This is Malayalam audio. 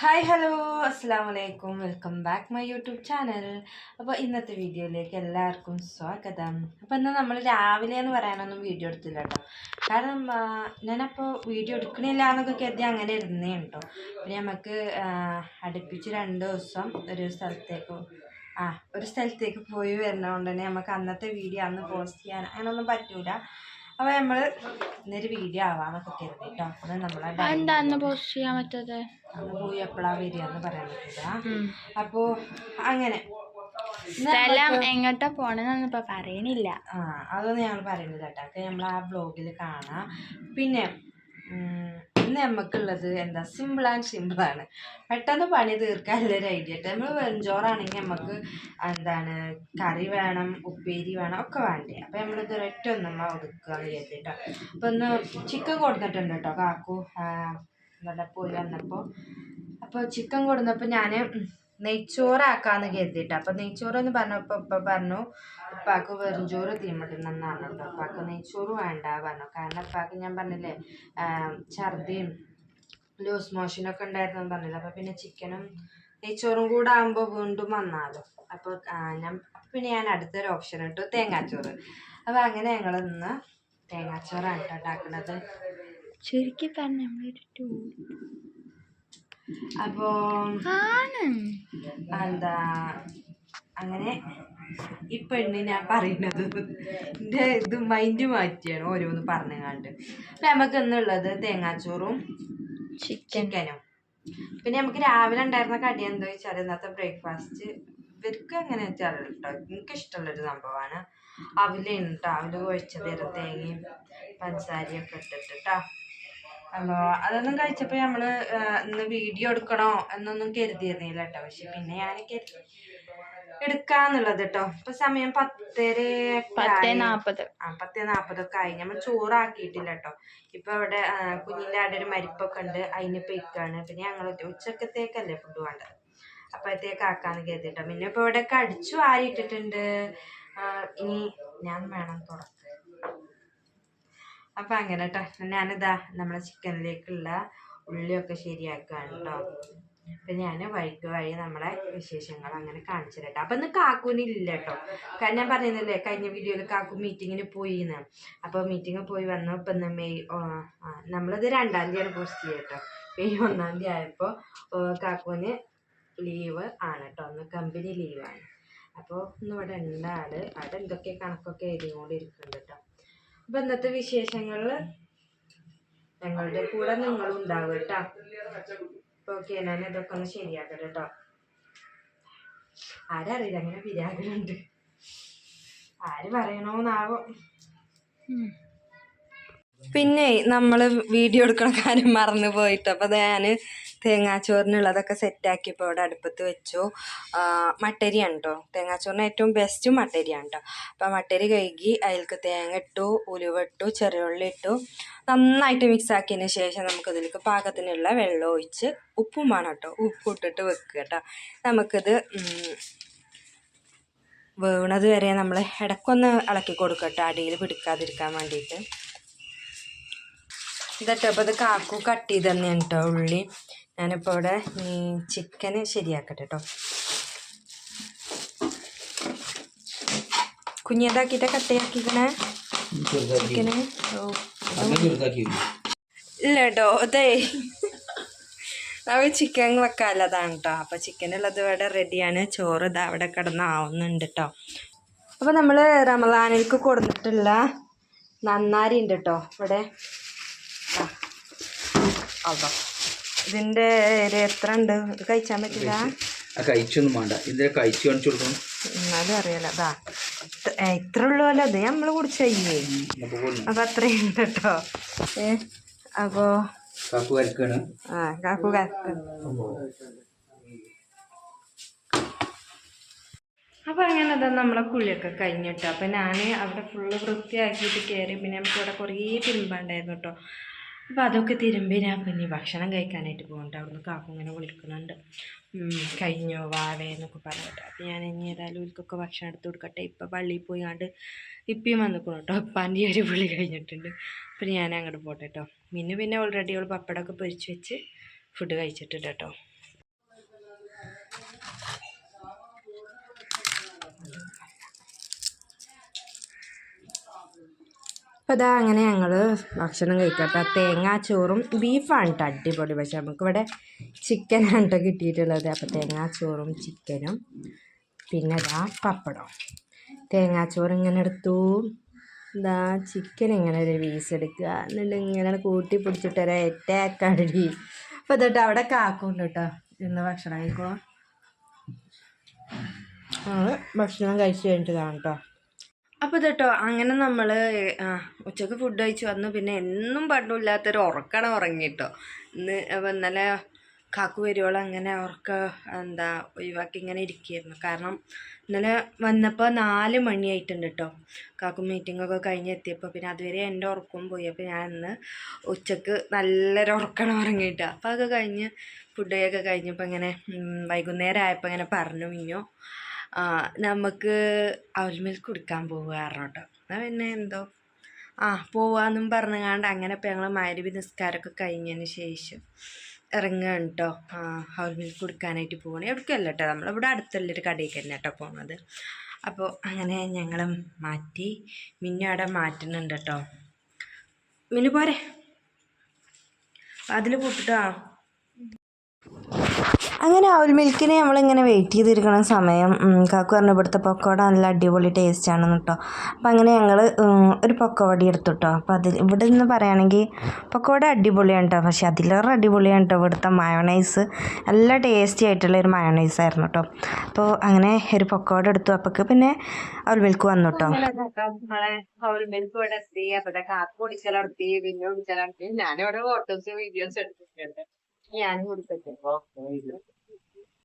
ഹായ് ഹലോ അസ്സാം വലൈക്കും welcome back my YouTube channel അപ്പോൾ ഇന്നത്തെ വീഡിയോയിലേക്ക് എല്ലാവർക്കും സ്വാഗതം. അപ്പോൾ ഇന്ന് നമ്മൾ രാവിലെ എന്ന് പറയാനൊന്നും വീഡിയോ എടുത്തില്ല കേട്ടോ കാരണം ഞാനപ്പോൾ വീഡിയോ എടുക്കണില്ല എന്നൊക്കെ കരുതി അങ്ങനെ ഇരുന്നേ കേട്ടോ പിന്നെ നമുക്ക് അടുപ്പിച്ച് രണ്ട് ദിവസം ഒരു സ്ഥലത്തേക്ക് ആ ഒരു സ്ഥലത്തേക്ക് പോയി വരുന്നതുകൊണ്ട് തന്നെ നമുക്ക് അന്നത്തെ വീഡിയോ അന്ന് പോസ്റ്റ് ചെയ്യാൻ അങ്ങനെയൊന്നും പറ്റൂല. അപ്പോൾ നമ്മൾ ഇന്നൊരു വീഡിയോ ആവാന്നൊക്കെ കരുതി കേട്ടോ അത് നമ്മളെ എന്താന്ന് പോസ്റ്റ് ചെയ്യാൻ പറ്റത് അന്ന് പോയി എപ്പോഴാ വരികയെന്ന് പറയാൻ പറ്റില്ല അപ്പോ അങ്ങനെ. സ്ഥലം എങ്ങോട്ടാ പോണെന്നൊന്നും ഇപ്പൊ പറയണില്ല. ആ അതൊന്നും ഞങ്ങൾ പറയുന്നില്ല കേട്ടോ നമ്മൾ ആ ബ്ലോഗിൽ കാണാം. പിന്നെ ഇന്ന് നമുക്കുള്ളത് എന്താ? സിമ്പിൾ ആൻഡ് സിമ്പിളാണ് പെട്ടെന്ന് പണി തീർക്കാനുള്ള ഒരു ഐഡിയ കേട്ടോ നമ്മൾ വെഞ്ചോറാണെങ്കിൽ നമുക്ക് എന്താണ് കറി വേണം ഉപ്പേരി വേണം ഒക്കെ വേണ്ടേ. അപ്പം നമ്മളിത് ഒരൊറ്റ ഒന്നും ഒതുക്കുക എന്ന് കരുതിട്ടോ. അപ്പം ഒന്ന് ചിക്കൻ കൊടുത്തിട്ടുണ്ട് കേട്ടോ കാക്കു ഇവിടെ പോയി വന്നപ്പോൾ അപ്പോൾ ചിക്കൻ കൊടുന്നപ്പോൾ ഞാൻ നെയ്ച്ചോറാക്കാന്ന് കരുതിയിട്ട്. അപ്പോൾ നെയ്ച്ചോറ് എന്ന് പറഞ്ഞപ്പോൾ ഉപ്പ പറഞ്ഞു ഉപ്പാക്ക് വെറും ചോറ് തീമട്ടുന്നെന്നാണ് കേട്ടോ ഉപ്പാക്ക് നെയ്ച്ചോറ് വേണ്ട പറഞ്ഞു. കാരണം ഉപ്പാക്ക് ഞാൻ പറഞ്ഞില്ലേ ഛർദിയും ലൂസ് മോഷനൊക്കെ ഉണ്ടായിരുന്നു പറഞ്ഞില്ല. അപ്പോൾ പിന്നെ ചിക്കനും നെയ്ച്ചോറും കൂടെ ആകുമ്പോൾ വീണ്ടും വന്നാലോ. അപ്പോൾ ഞാൻ പിന്നെ ഞാൻ അടുത്തൊരു ഓപ്ഷൻ ഇട്ടു തേങ്ങാച്ചോറ്. അപ്പോൾ അങ്ങനെ ഞങ്ങൾ ഇന്ന് തേങ്ങാച്ചോറാണ് കേട്ടോ ഉണ്ടാക്കുന്നത് ചുരുക്കി പറഞ്ഞു നമ്മളൊരു ടൂ അപ്പോൾ ആണ്. എന്താ അങ്ങനെ ഈ പെണ്ണ് ഞാൻ പറയുന്നത് എന്റെ ഇത് മൈൻഡ് മാറ്റിയാണ് ഓരോന്ന് പറഞ്ഞു അപ്പം നമുക്ക് ഇന്നുള്ളത് തേങ്ങാച്ചോറും ചിക്കനും പിന്നെ നമുക്ക് രാവിലെ ഉണ്ടായിരുന്ന കടി എന്താ വെച്ചാൽ ഇന്നത്തെ ബ്രേക്ക്ഫാസ്റ്റ് ഇവർക്ക് അങ്ങനെ വെച്ചാൽ കേട്ടോ എനിക്ക് ഇഷ്ടമുള്ളൊരു സംഭവമാണ്. അവിലാണ് അവിൽ അവിൽ കുഴച്ചത് തേങ്ങയും പഞ്ചസാരയും ഒക്കെ ഇട്ടിട്ട് കേട്ടോ അപ്പോൾ അതൊന്നും കഴിച്ചപ്പോൾ നമ്മൾ ഇന്ന് വീഡിയോ എടുക്കണോ എന്നൊന്നും കരുതിയിരുന്നില്ല കേട്ടോ പക്ഷെ പിന്നെ ഞാൻ കരുതി. എടുക്കാന്നുള്ളത് കേട്ടോ ഇപ്പൊ സമയം പത്തര പത്തേ നാപ്പത്. ആ പത്തേ നാപ്പതൊക്കെ ആയി. നമ്മൾ ചോറാക്കിയിട്ടില്ല കേട്ടോ ഇപ്പൊ അവിടെ കുഞ്ഞിന്റെ അവിടെ ഒരു മരിപ്പൊക്കെ ഉണ്ട്. അതിന് പൊയ്ക്കാണ് പിന്നെ ഞങ്ങൾ ഉച്ചക്കത്തേക്കല്ലേ ഫുഡ് വേണ്ടത്. അപ്പോഴത്തേക്ക് ആക്കാന്ന് കരുതിട്ടോ പിന്നെ ഇപ്പൊ ഇവിടെ കടിച്ചു അടിച്ചു വാരിയിട്ടിട്ടുണ്ട്. ആ, ഇനി ഞാൻ വേണം തുറക്കാൻ അപ്പൊ അങ്ങനെ കേട്ടോ ഞാനിതാ നമ്മളെ ചിക്കനിലേക്കുള്ള ഉള്ളിയൊക്കെ ശരിയാക്കുകയാണ് കേട്ടോ അപ്പൊ ഞാൻ വഴിക്ക് വഴി നമ്മളെ വിശേഷങ്ങൾ അങ്ങനെ കാണിച്ചു തരട്ടെ. അപ്പൊ ഇന്ന് കാക്കൂനില്ല കേട്ടോ കാരണം ഞാൻ പറയുന്നില്ലേ കഴിഞ്ഞ വീഡിയോയിൽ കാക്കു മീറ്റിങ്ങിന് പോയിന്ന്. അപ്പൊ മീറ്റിംഗ് പോയി വന്നു. ഇപ്പൊ ഇന്ന് മെയ് നമ്മളിത് രണ്ടാം തീയതിയാണ് പോസ്റ്റ് ചെയ്യുക കേട്ടോ മെയ് ഒന്നാം തീയതി ആയപ്പോ കാക്കൂന് ലീവ് ആണ് കേട്ടോ ഒന്ന് കമ്പനി ലീവാണ് അപ്പോൾ ഇന്ന് ഇവിടെ ഉണ്ട് ആൾ അവിടെ എന്തൊക്കെ കണക്കൊക്കെ എഴുതി കൊണ്ടിരിക്കുന്നുണ്ട് കേട്ടോ അപ്പൊ ഇന്നത്തെ വിശേഷങ്ങളിൽ ഞങ്ങളുടെ കൂടെ നിങ്ങളും ഉണ്ടാവും കേട്ടോ ഓക്കെ ഞാൻ ഇതൊക്കെ ഒന്ന് ശരിയാക്കട്ടെ കേട്ടോ ആരറിയില്ല അങ്ങനെ പിരാകലുണ്ട് ആര് പറയണോന്നാവോ? പിന്നെ നമ്മൾ വീഡിയോ എടുക്കണ കാര്യം മറന്നു പോയിട്ട് അപ്പൊ ഞാൻ തേങ്ങാച്ചോറിനുള്ളതൊക്കെ സെറ്റാക്കിയപ്പോൾ ഇവിടെ അടുപ്പത്ത് വെച്ചു. മട്ടരി മട്ടരിയാണ് കേട്ടോ തേങ്ങാച്ചോറിന് ഏറ്റവും ബെസ്റ്റ് മട്ടരിയാണ് കേട്ടോ അപ്പോൾ മട്ടരി കഴുകി അതിലേക്ക് തേങ്ങ ഇട്ടു ഉലുവ ഇട്ടു ചെറിയുള്ളി ഇട്ടു. നന്നായിട്ട് മിക്സ് ആക്കിയതിന് ശേഷം നമുക്ക് ഇതിലേക്ക് പാകത്തിനുള്ള വെള്ളം ഒഴിച്ച് ഉപ്പും വേണം കേട്ടോ. ഉപ്പ് ഇട്ടിട്ട് വെക്കുക കേട്ടോ. നമുക്കിത് വേണത് വരെ നമ്മൾ ഇടയ്ക്കൊന്ന് ഇളക്കി കൊടുക്കട്ടോ അടിയിൽ പിടിക്കാതിരിക്കാൻ വേണ്ടിയിട്ട്. ഇതട്ടോ? അപ്പോൾ ഇത് കാക്കു കട്ട് ചെയ്ത് തന്നെയാണ് കേട്ടോ ഉള്ളി. ഞാനിപ്പോൾ ഇവിടെ ചിക്കന് ശരിയാക്കട്ടെ കേട്ടോ കുഞ്ഞതാക്കിയിട്ട് കട്ടയാക്കിക്കണേ ചിക്കന് ഇല്ല കേട്ടോ അതേ അവ ചിക്കൻ വെക്കാനുള്ളതാണ് കേട്ടോ അപ്പോൾ ചിക്കൻ ഉള്ളത് ഇവിടെ റെഡിയാണ്. ചോറ് ഇതാ അവിടെ കിടന്ന് ആവുന്നുണ്ട് കേട്ടോ അപ്പോൾ നമ്മൾ റമദാനിലേക്ക് കൊടുത്തിട്ടുള്ള നന്നാരി ഉണ്ട് കേട്ടോ ഇവിടെ. അതോ. ഇതിന്റെ ഒരു എത്ര ഉണ്ട്? ഇത് കഴിച്ചാൻ പറ്റില്ല? കഴിച്ചൊന്നും വേണ്ട. ഇതിനെ കഴിച്ചു കാണിച്ചു കൊടുക്കണം. എന്നാലും അറിയാലോ. അതാ. ഇത്ര- ഉള്ളൂല്ലോ അത് നമ്മൾ കുടിച്ച് കഴിയേ. അപ്പം അത്രയും ഉണ്ട് കേട്ടോ. ഏ അപ്പോൾ കാക്കു കരക്കാണ്. ആ കാക്കു കാക്കു അപ്പോൾ അങ്ങനെ അതാ നമ്മളെ കുളിയൊക്കെ കഴിഞ്ഞിട്ടോ. അപ്പോൾ ഞാൻ അവിടെ ഫുള്ള് വൃത്തിയാക്കിയിട്ട് കയറി പിന്നെ നമുക്ക് ഇവിടെ കുറേ തിരുമ്പാണ്ടായിരുന്നു കേട്ടോ. അപ്പോൾ അതൊക്കെ തിരുമ്പി ഞാൻ പിന്നെ ഭക്ഷണം കഴിക്കാനായിട്ട് പോകുന്നുണ്ട് അവിടുന്ന് കാക്കു ഇങ്ങനെ വിളിക്കുന്നുണ്ട്. കഴിഞ്ഞോ? വാവേ എന്നൊക്കെ പറഞ്ഞിട്ട്. അപ്പോൾ ഞാൻ ഇനി ഏതായാലും ഇവർക്കൊക്കെ ഭക്ഷണം എടുത്ത് കൊടുക്കട്ടെ. ഇപ്പം പള്ളിയിൽ പോയി കണ്ട് ഇപ്പിയും വന്നിക്കണം കേട്ടോ ഉപ്പാന്റെ ഒരു പുള്ളി കഴിഞ്ഞിട്ടുണ്ട്. അപ്പം ഞാൻ അങ്ങോട്ട് പോട്ടെ കേട്ടോ മിന്നു പിന്നെ ഓൾറെഡി അവൾ പപ്പടമൊക്കെ പൊരിച്ച് വെച്ച് ഫുഡ് കഴിച്ചിട്ടുണ്ട് കേട്ടോ അപ്പോൾ അതാ അങ്ങനെ ഞങ്ങൾ ഭക്ഷണം കഴിക്കട്ടെ തേങ്ങാച്ചോറും ബീഫാണ് കേട്ടോ അടിപൊളി. പക്ഷേ നമുക്കിവിടെ ചിക്കനാണ് കേട്ടോ കിട്ടിയിട്ടുള്ളത്. അപ്പോൾ തേങ്ങാച്ചോറും ചിക്കനും. പിന്നെ അതാ പപ്പടം തേങ്ങാച്ചോറ് ഇങ്ങനെ എടുത്തു. ഇതാ ചിക്കൻ ഇങ്ങനെ ഒരു പീസ് എടുക്കുക എന്നിട്ട് ഇങ്ങനെ കൂട്ടി പിടിച്ചിട്ട് ഒരു അറ്റാക്കടി അപ്പോൾ തൊട്ട് അവിടെ കാക്കുണ്ട് കേട്ടോ ഇന്ന് ഭക്ഷണം കഴിക്കുമോ ഞങ്ങൾ ഭക്ഷണം കഴിച്ച് കഴിഞ്ഞിട്ടതാണ് കേട്ടോ അപ്പോൾ ഇതട്ടോ അങ്ങനെ നമ്മൾ ഉച്ചയ്ക്ക് ഫുഡ് കഴിച്ച്. വന്നു പിന്നെ എന്നും പണ്ടുമില്ലാത്തൊരു ഉറക്കണം ഉറങ്ങിട്ടോ. ഇന്ന് ഇന്നലെ കാക്കു വരുവോളം അങ്ങനെ ഉറക്ക എന്താ ഒഴിവാക്കി ഇങ്ങനെ ഇരിക്കുകയായിരുന്നു. കാരണം ഇന്നലെ വന്നപ്പോൾ നാല് മണിയായിട്ടുണ്ട് കേട്ടോ കാക്കു മീറ്റിങ്ങൊക്കെ കഴിഞ്ഞ് എത്തിയപ്പോൾ പിന്നെ അതുവരെ എന്റെ ഉറക്കവും പോയി. അപ്പോൾ ഞാൻ ഇന്ന് ഉച്ചയ്ക്ക് നല്ലൊരു ഉറക്കണം ഉറങ്ങിയിട്ടോ. അപ്പോൾ അതൊക്കെ കഴിഞ്ഞ് ഫുഡൊക്കെ കഴിഞ്ഞപ്പോൾ ഇങ്ങനെ വൈകുന്നേരം ആയപ്പോൾ ഇങ്ങനെ പറഞ്ഞു മിഞ്ഞു നമുക്ക് അവൽ മിൽക്ക് കുടിക്കാൻ പോവുകയായിരുന്നു കേട്ടോ എന്നാൽ പിന്നെ എന്തോ. ആ പോവാന്നും പറഞ്ഞുകൊണ്ട് അങ്ങനെ ഇപ്പം ഞങ്ങൾ മാരുവി നിസ്കാരമൊക്കെ കഴിഞ്ഞതിന് ശേഷം ഇറങ്ങുകയാണ് കേട്ടോ ആ അവൽ മിൽക്ക് കൊടുക്കാനായിട്ട് പോകണേ എവിടേക്കല്ല കേട്ടോ നമ്മളിവിടെ അടുത്തുള്ളൊരു കടയിലേക്ക് തന്നെ കേട്ടോ പോണത്. അപ്പോൾ അങ്ങനെ ഞങ്ങൾ മാറ്റി. മിന്നു അവിടെ മാറ്റുന്നുണ്ട് കേട്ടോ മിന്നു പോരെ. അതിൽ പൂട്ടിട്ടോ? അങ്ങനെ അവൽ മിൽക്കിന് നമ്മളിങ്ങനെ വെയിറ്റ് ചെയ്തിരിക്കണ സമയം കാക്കു പറഞ്ഞു ഇവിടുത്തെ പക്കോട നല്ല അടിപൊളി ടേസ്റ്റ് ആണെന്ന് കേട്ടോ അപ്പം അങ്ങനെ ഞങ്ങൾ ഒരു പക്കോടി എടുത്തു കേട്ടോ അപ്പം അതിൽ ഇവിടെ നിന്ന് പറയുകയാണെങ്കിൽ പക്കോട അടിപൊളിയാണ് കേട്ടോ പക്ഷേ അതിലേറെ അടിപൊളിയാണ് കേട്ടോ ഇവിടുത്തെ മയോണൈസ് നല്ല ടേസ്റ്റി ആയിട്ടുള്ള ഒരു മയോണൈസ് ആയിരുന്നു കേട്ടോ അപ്പോൾ അങ്ങനെ ഒരു പക്കോട എടുത്തു. അപ്പൊക്ക് പിന്നെ അവൽ മിൽക്ക് വന്നു കേട്ടോ ഞാനിവിടെ ഫോട്ടോസ് വീഡിയോസ് എടുത്തിട്ടുണ്ട്. ഞാൻ കൊടുത്തിട്ടുണ്ട്